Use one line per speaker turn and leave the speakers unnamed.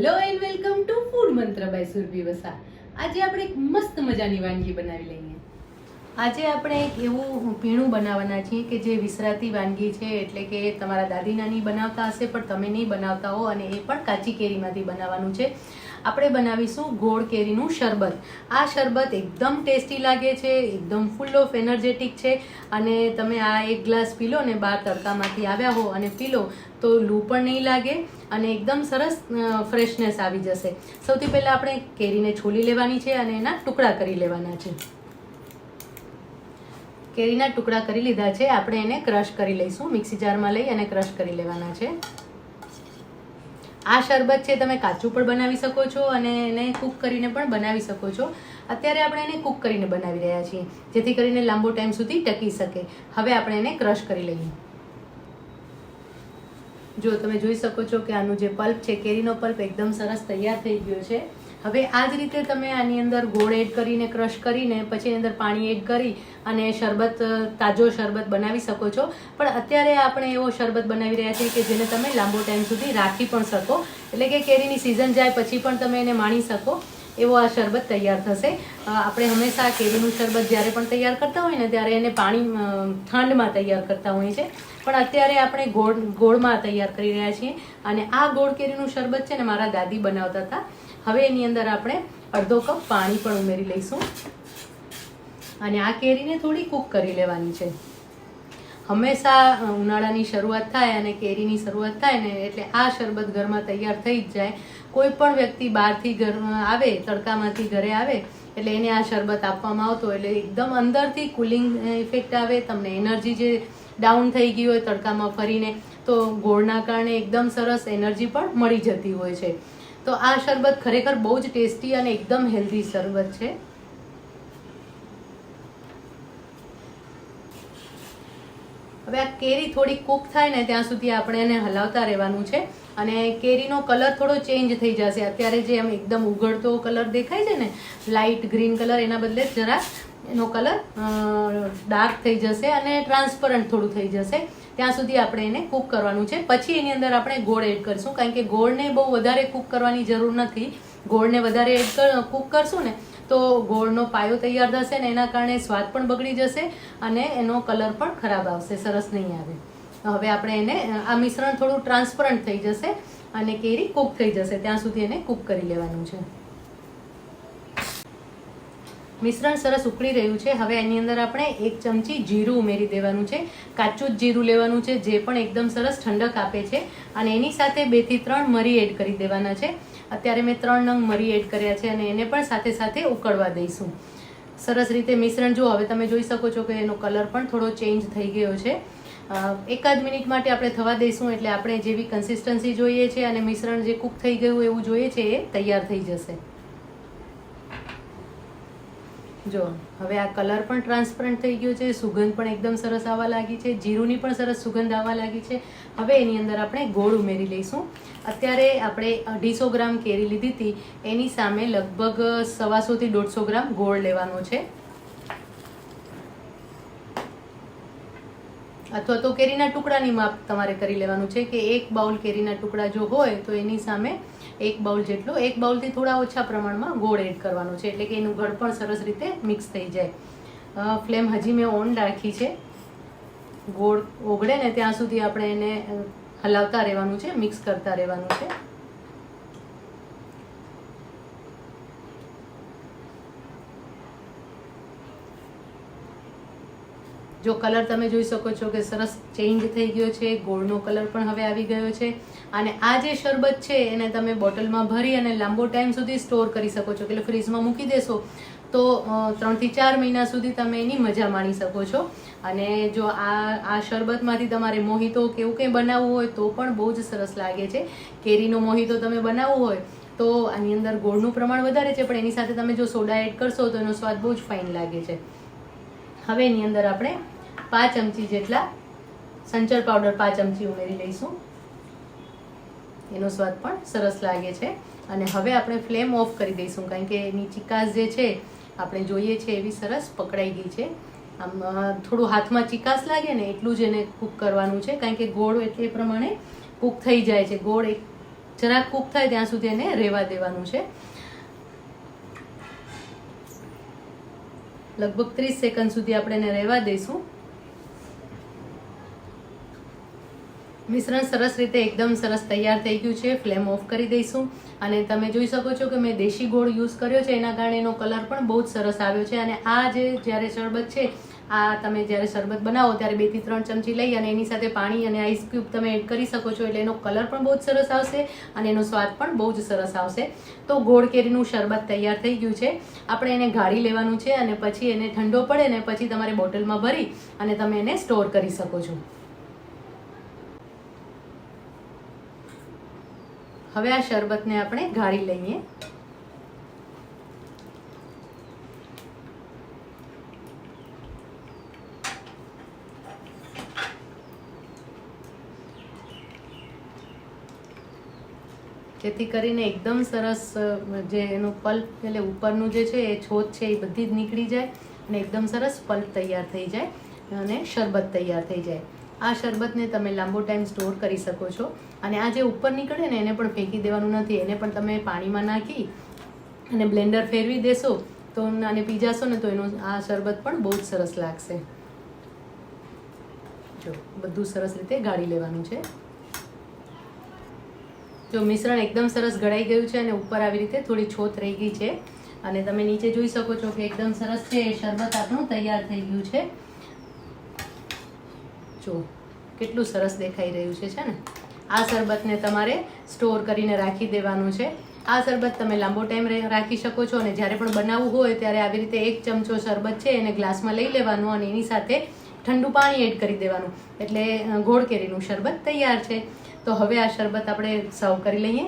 Hello and welcome to food Mantra by Surbhi Vasa આજે આપણે એક મસ્ત મજાની વાનગી બનાવી લઈએ. આજે આપણે એક એવું પીણું બનાવવાના છીએ કે જે વિસરાતી વાનગી છે, એટલે કે તમારા દાદી નાની બનાવતા હશે, પણ તમે નહીં બનાવતા હો અને એ પણ કાચી કેરીમાંથી બનાવવાનું છે. આપણે બનાવીશું ગોળ કેરીનું શરબત. આ શરબત એકદમ ટેસ્ટી લાગે છે, એકદમ ફૂલ ઓફ એનર્જેટિક છે. અને તમે આ એક ગ્લાસ પી લો ને બહાર તડકામાંથી આવ્યા હો અને પી લો તો લૂ પણ નહીં લાગે અને એકદમ સરસ ફ્રેશનેસ આવી જશે. સૌથી પહેલાં આપણે કેરીને છોલી લેવાની છે અને એના ટુકડા કરી લેવાના છે. કેરીના ટુકડા કરી લીધા છે. આપણે એને ક્રશ કરી લઈશું. મિક્સી જારમાં લઈ અને ક્રશ કરી લેવાના છે. આ શરબત છે તમે કાચું પણ બનાવી શકો છો અને એને કૂક કરીને પણ બનાવી શકો છો. અત્યારે આપણે એને કૂક કરીને બનાવી રહ્યા છીએ, જેથી કરીને લાંબો ટાઈમ સુધી ટકી શકે. હવે આપણે એને ક્રશ કરી લઈએ. જો તમે જોઈ શકો છો કે આનું જે પલ્પ છે, કેરીનો પલ્પ એકદમ સરસ તૈયાર થઈ ગયો છે. હવે આ જ રીતે તમે આની અંદર ગોળ એડ કરીને, ક્રશ કરીને, પછી અંદર પાણી એડ કરી અને શરબત, તાજો શરબત બનાવી શકો છો. પણ અત્યારે આપણે એવો શરબત બનાવી રહ્યા છીએ કે જેને તમે લાંબો ટાઈમ સુધી રાખી પણ શકો. એટલે કે કેરીની સિઝન જાય પછી પણ તમે એને માણી શકો. એવો આ શરબત તૈયાર થશે. આપણે હંમેશા કેરીનું શરબત જ્યારે પણ તૈયાર કરતા હોય ને, ત્યારે એને પાણી ઠંડમાં તૈયાર કરતા હોઈએ છે પણ અત્યારે આપણે ગોળ, ગોળમાં તૈયાર કરી રહ્યા છીએ. અને આ ગોળ કેરીનું શરબત છે ને, મારા દાદી બનાવતા હતા. હવે એની અંદર આપણે અડધો કપ પાણી પણ ઉમેરી લઈશું. અને આ કેરીને થોડી કૂક કરી લેવાની છે. હંમેશા ઉનાળાની શરૂઆત થાય અને કેરીની શરૂઆત થાય ને એટલે આ શરબત ઘરમાં તૈયાર થઈ જ જાય. કોઈ પણ વ્યક્તિ બહારથી ઘર આવે, તડકામાંથી ઘરે આવે, એટલે એને આ શરબત આપવામાં આવતો એટલે એકદમ અંદરથી કુલિંગ ઇફેક્ટ આવે, તમને એનર્જી જે ડાઉન થઈ ગઈ હોય તડકામાં ફરીને, તો ગોળના કારણે એકદમ સરસ એનર્જી પણ મળી જતી હોય છે. તો આ શરબત ખરેખર બહુ જ ટેસ્ટી અને એકદમ હેલ્ધી શરબત છે. હવે આ કેરી થોડી કૂક થાય ને ત્યાં સુધી આપણે એને હલાવતા રહેવાનું છે. અને કેરીનો કલર થોડો ચેન્જ થઈ જશે. અત્યારે જે આમ એકદમ ઉઘડતો કલર દેખાય છે ને લાઇટ ગ્રીન કલર, એના બદલે જરાક એનો કલર ડાર્ક થઈ જશે અને ટ્રાન્સપરન્ટ થોડું થઈ જશે. ત્યાં સુધી આપણે એને કૂક કરવાનું છે. પછી એની અંદર આપણે ગોળ એડ કરીશું. કારણ કે ગોળને બહુ વધારે કૂક કરવાની જરૂર નથી. ગોળને વધારે એડ કૂક કરશું ને, તો ગોળનો પાયો તૈયાર થશે ને એના કારણે સ્વાદ પણ બગડી જશે અને એનો કલર પણ ખરાબ આવશે, સરસ નહીં આવે. હવે આપણે એને, આ મિશ્રણ થોડું ટ્રાન્સપરન્ટ થઈ જશે અને કેરી કૂક થઈ જશે, ત્યાં સુધી એને કૂક કરી લેવાનું છે. મિશ્રણ સરસ ઉકળી રહ્યું છે, હવે એની અંદર આપણે એક ચમચી જીરું ઉમેરી દેવાનું છે, કાચું જ જીરું લેવાનું છે, જે પણ એકદમ સરસ ઠંડક આપે છે, અને એની સાથે બેથી ત્રણ મરી એડ કરી દેવાના છે. અત્યારે મેં ત્રણ નંગ મરી એડ કર્યા છે અને એને પણ સાથે સાથે ઉકળવા દઈશું. સરસ રીતે મિશ્રણ જો હવે તમે જોઈ શકો છો કે એનો કલર પણ થોડો ચેન્જ થઈ ગયો છે. એકાદ મિનિટ માટે આપણે થવા દઈશું એટલે આપણે જેવી કન્સિસ્ટન્સી જોઈએ છે અને મિશ્રણ જે કૂક થઈ ગયું એવું જોઈએ છે એ તૈયાર થઈ જશે. જો, હવે આ કલર પણ ટ્રાન્સપરન્ટ થઈ ગયો છે, સુગંધ પણ એકદમ સરસ આવવા લાગી છે, જીરુંની પણ સરસ સુગંધ આવવા લાગી છે. હવે એની અંદર આપણે ગોળ ઉમેરી લઈશું. અત્યારે આપણે અઢીસો ગ્રામ કેરી લીધી હતી, એની સામે લગભગ સવાસોથી દોઢસો ગ્રામ ગોળ લેવાનો છે. અથવા તો કેરીના ટુકડાની માપ તમારે કરી લેવાનું છે કે એક બાઉલ કેરીના ટુકડા જો હોય તો એની સામે એક બાઉલ જેટલો, એક બાઉલથી થોડા ઓછા પ્રમાણમાં ગોળ એડ કરવાનો છે, એટલે કે એનું ગળ પણ સરસ રીતે મિક્સ થઈ જાય. ફ્લેમ હજી મેં ઓન રાખી છે. ગોળ ઓગળે ને ત્યાં સુધી આપણે એને હલાવતા રહેવાનું છે મિક્સ કરતા રહેવાનું છે. જો કલર તમે જોઈ શકો છો કે સરસ ચેન્જ થઈ ગયો છે, ગોળનો કલર પણ હવે આવી ગયો છે. અને આ જે શરબત છે એને તમે બોટલમાં ભરી અને લાંબો ટાઈમ સુધી સ્ટોર કરી શકો છો. એટલે ફ્રીજમાં મૂકી દેશો તો ત્રણથી ચાર મહિના સુધી તમે એની મજા માણી શકો છો. અને જો આ આ શરબતમાંથી તમારે મોહિતો કે એવું કંઈ બનાવવું હોય તો પણ બહુ જ સરસ લાગે છે. કેરીનો મોહિતો તમે બનાવવું હોય તો આની અંદર ગોળનું પ્રમાણ વધારે છે, પણ એની સાથે તમે જો સોડા એડ કરશો તો એનો સ્વાદ બહુ જ ફાઇન લાગે છે. હવે એની અંદર આપણે પાંચ ચમચી જેટલા સંચર પાવડર પાંચ ચમચી ઉમેરી લઈશું. એનો સ્વાદ પણ સરસ લાગે છે. અને હવે આપણે ફ્લેમ ઓફ કરી દઈશું, કારણ કે એની ચિકાસ જે છે, આપણે જોઈએ છે એવી સરસ પકડાઈ ગઈ છે. આમ થોડું હાથમાં ચિકાસ લાગે ને એટલું જ એને કૂક કરવાનું છે, કારણ કે ગોળ એટલે એ પ્રમાણે કૂક થઈ જાય છે. ગોળ એક, જરાક કૂક થાય ત્યાં સુધી એને રહેવા દેવાનું છે. લગભગ ત્રીસ સેકન્ડ સુધી આપણે એને રહેવા દઈશું. મિશ્રણ સરસ રીતે એકદમ સરસ તૈયાર થઈ ગયું છે. ફ્લેમ ઓફ કરી દઈશું. અને તમે જોઈ શકો છો કે મેં દેશી ગોળ યુઝ કર્યો છે. એના કારણે એનો કલર પણ બહુ જ સરસ આવ્યો છે. અને આ જે જ્યારે શરબત છે આ તમે જ્યારે શરબત બનાવો ત્યારે બેથી ત્રણ ચમચી લઈ અને એની સાથે પાણી અને આઈસ ક્યુબ તમે એડ કરી શકો છો એટલે એનો કલર પણ બહુ જ સરસ આવશે અને એનો સ્વાદ પણ બહુ જ સરસ આવશે. તો ગોળ કેરીનું શરબત તૈયાર થઈ ગયું છે. આપણે એને ગાળી લેવાનું છે અને પછી એને ઠંડો પડે ને પછી તમારે બોટલમાં ભરી અને તમે એને સ્ટોર કરી શકો છો. હવે આ શરબતને આપણે ગાળી લઈએ. જેથી કરીને એકદમ સરસ જે એનું પલ્પ એટલે ઉપરનું જે છે, એ છોદ છે, એ બધી જ નીકળી જાય અને એકદમ સરસ પલ્પ તૈયાર થઈ જાય અને શરબત તૈયાર થઈ જાય. આ શરબતને તમે લાંબો ટાઈમ સ્ટોર કરી શકો છો અને આ જે ઉપર નીકળે ને, એને પણ ફેંકી દેવાનું નથી. એને પણ તમે પાણીમાં નાખી અને બ્લેન્ડર ફેરવી દેશો તો અને પી જાશો ને તો એનું આ શરબત પણ બહુ જ સરસ લાગશે. જો, બધું સરસ રીતે ગાળી લેવાનું છે. જો મિશ્રણ એકદમ સરસ ગળાઈ ગયું છે અને ઉપર આવી રીતે થોડી છોત રહી ગઈ છે. અને તમે નીચે જોઈ શકો છો કે એકદમ સરસ છે શરબત આપણું તૈયાર થઈ ગયું છે. જો, કેટલું સરસ દેખાઈ રહ્યું છે છે ને? આ શરબતને તમારે સ્ટોર કરીને રાખી દેવાનું છે. આ શરબત તમે લાંબો ટાઈમ રાખી શકો છો અને જ્યારે પણ બનાવવું હોય ત્યારે આવી રીતે એક ચમચો શરબત છે એને ગ્લાસમાં લઈ લેવાનું અને એની સાથે ઠંડુ પાણી એડ કરી દેવાનું. એટલે ગોળ કેરીનું શરબત તૈયાર છે. તો હવે આ શરબત આપણે સર્વ કરી લઈએ.